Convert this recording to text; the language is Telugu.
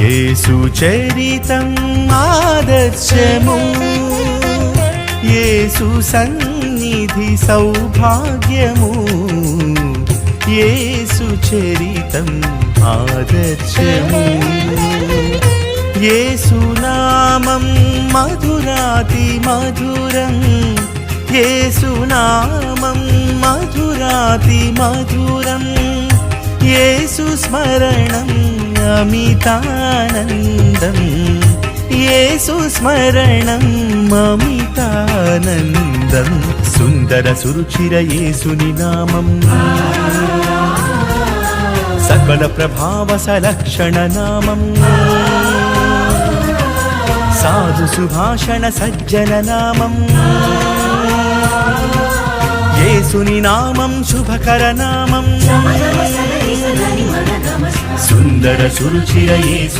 యేసు చరితం ఆదర్శము. యేసు సన్నిధి సౌభాగ్యము. యేసు చరితం ఆదర్శము. యేసు నామం మధురాతి మధురం. యేసు నామం మధురాతి మధురం. యేసు స్మరణం అమితానందం యేసు స్మరణం అమితానందం సుందర సురుచిర యేసుని నామం. సకల ప్రభావ సలక్షణ నామం. సాధు సుభాషణ సజ్జన నామం. యేసుని నామం శుభకర నామం. సుందర సురుచిర యేసు